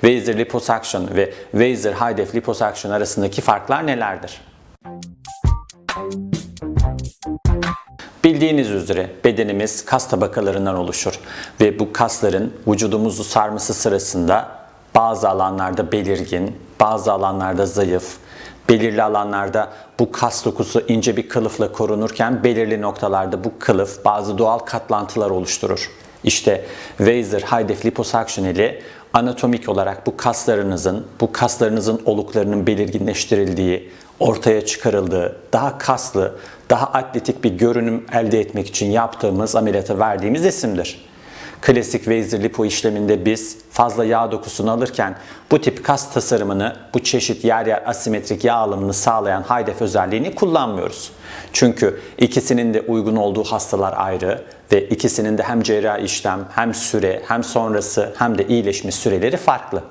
Weiser liposuction ve Weiser high def liposuction arasındaki farklar nelerdir? Bildiğiniz üzere bedenimiz kas tabakalarından oluşur ve bu kasların vücudumuzu sarması sırasında bazı alanlarda belirgin, bazı alanlarda zayıf, belirli alanlarda bu kas dokusu ince bir kılıfla korunurken belirli noktalarda bu kılıf bazı doğal katlantılar oluşturur. İşte Weiser High Def Liposuction ile anatomik olarak bu kaslarınızın, bu kaslarınızın oluklarının belirginleştirildiği, ortaya çıkarıldığı, daha kaslı, daha atletik bir görünüm elde etmek için yaptığımız ameliyata verdiğimiz isimdir. Klasik Weiser lipo işleminde biz fazla yağ dokusunu alırken bu tip kas tasarımını, bu çeşit yer yer asimetrik yağ alımını sağlayan HIDEF özelliğini kullanmıyoruz. Çünkü ikisinin de uygun olduğu hastalar ayrı ve ikisinin de hem cerrahi işlem, hem süre, hem sonrası, hem de iyileşme süreleri farklı.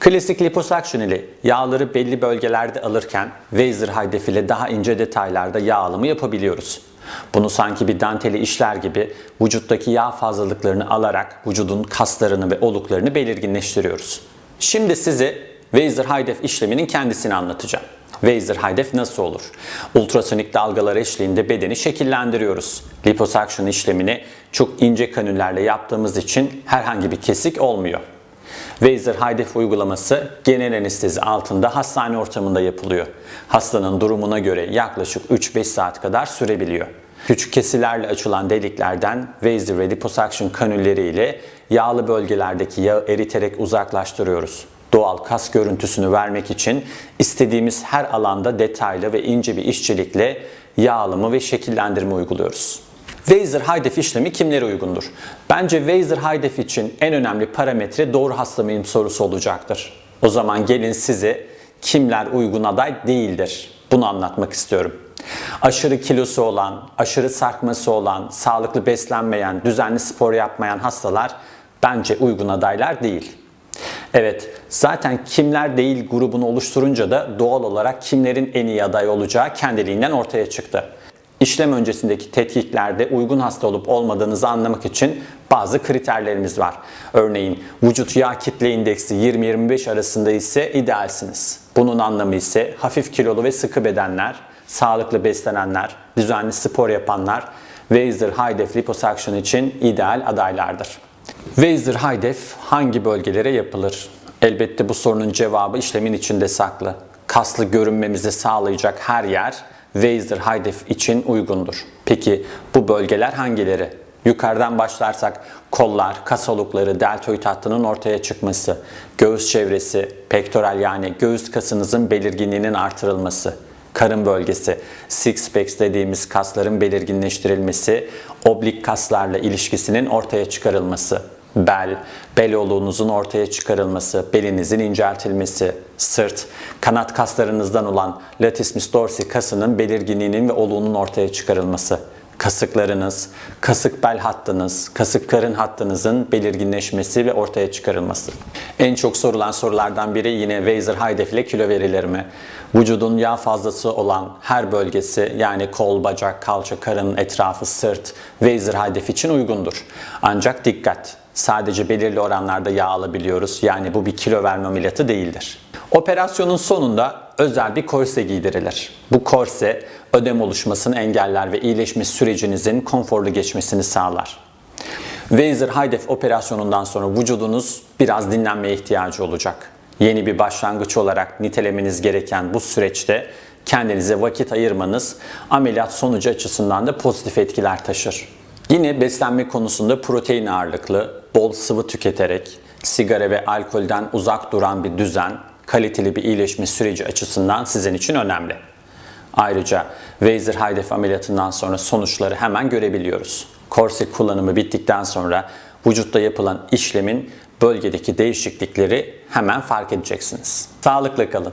Klasik liposuction ile yağları belli bölgelerde alırken Weiser HIDEF ile daha ince detaylarda yağ alımı yapabiliyoruz. Bunu sanki bir danteli işler gibi vücuttaki yağ fazlalıklarını alarak vücudun kaslarını ve oluklarını belirginleştiriyoruz. Şimdi size Weiser HIDEF işleminin kendisini anlatacağım. Weiser HIDEF nasıl olur? Ultrasonik dalgalar eşliğinde bedeni şekillendiriyoruz. Liposuction işlemini çok ince kanüllerle yaptığımız için herhangi bir kesik olmuyor. Weiser HIDEF uygulaması genel anestezi altında hastane ortamında yapılıyor. Hastanın durumuna göre yaklaşık 3-5 saat kadar sürebiliyor. Küçük kesilerle açılan deliklerden Weiser ve liposuction kanülleri ile yağlı bölgelerdeki yağı eriterek uzaklaştırıyoruz. Doğal kas görüntüsünü vermek için istediğimiz her alanda detaylı ve ince bir işçilikle yağ alımı ve şekillendirme uyguluyoruz. Weiser HIDEF işlemi kimlere uygundur? Bence Weiser HIDEF için en önemli parametre doğru hasta mıyım sorusu olacaktır. O zaman gelin size kimler uygun aday değildir bunu anlatmak istiyorum. Aşırı kilosu olan, aşırı sarkması olan, sağlıklı beslenmeyen, düzenli spor yapmayan hastalar bence uygun adaylar değil. Evet, zaten kimler değil grubunu oluşturunca da doğal olarak kimlerin en iyi aday olacağı kendiliğinden ortaya çıktı. İşlem öncesindeki tetkiklerde uygun hasta olup olmadığınızı anlamak için bazı kriterlerimiz var. Örneğin vücut yağ kitle indeksi 20-25 arasında ise idealsiniz. Bunun anlamı ise hafif kilolu ve sıkı bedenler, sağlıklı beslenenler, düzenli spor yapanlar Weiser High Def Liposuction için ideal adaylardır. Weiser High Def hangi bölgelere yapılır? Elbette bu sorunun cevabı işlemin içinde saklı. Kaslı görünmemizi sağlayacak her yer Weiser High için uygundur. Peki bu bölgeler hangileri? Yukarıdan başlarsak kollar, kas olukları, deltoid hattının ortaya çıkması, göğüs çevresi, pektoral yani göğüs kasınızın belirginliğinin artırılması, karın bölgesi, six packs dediğimiz kasların belirginleştirilmesi, oblik kaslarla ilişkisinin ortaya çıkarılması, bel, bel oluğunuzun ortaya çıkarılması, belinizin inceltilmesi, sırt, kanat kaslarınızdan olan latissimus dorsi kasının belirginliğinin ve oluğunun ortaya çıkarılması, kasıklarınız, kasık bel hattınız, kasık karın hattınızın belirginleşmesi ve ortaya çıkarılması. En çok sorulan sorulardan biri yine Weiser High ile kilo verilir mi? Vücudun yağ fazlası olan her bölgesi yani kol, bacak, kalça, karın etrafı, sırt Weiser High için uygundur. Ancak dikkat! Sadece belirli oranlarda yağ alabiliyoruz. Yani bu bir kilo verme ameliyatı değildir. Operasyonun sonunda özel bir korse giydirilir. Bu korse ödem oluşmasını engeller ve iyileşme sürecinizin konforlu geçmesini sağlar. Weiser High operasyonundan sonra vücudunuz biraz dinlenmeye ihtiyacı olacak. Yeni bir başlangıç olarak nitelemeniz gereken bu süreçte kendinize vakit ayırmanız ameliyat sonucu açısından da pozitif etkiler taşır. Yine beslenme konusunda protein ağırlıklı, bol sıvı tüketerek, sigara ve alkolden uzak duran bir düzen, kaliteli bir iyileşme süreci açısından sizin için önemli. Ayrıca Weiser High ameliyatından sonra sonuçları hemen görebiliyoruz. Korse kullanımı bittikten sonra vücutta yapılan işlemin bölgedeki değişiklikleri hemen fark edeceksiniz. Sağlıkla kalın.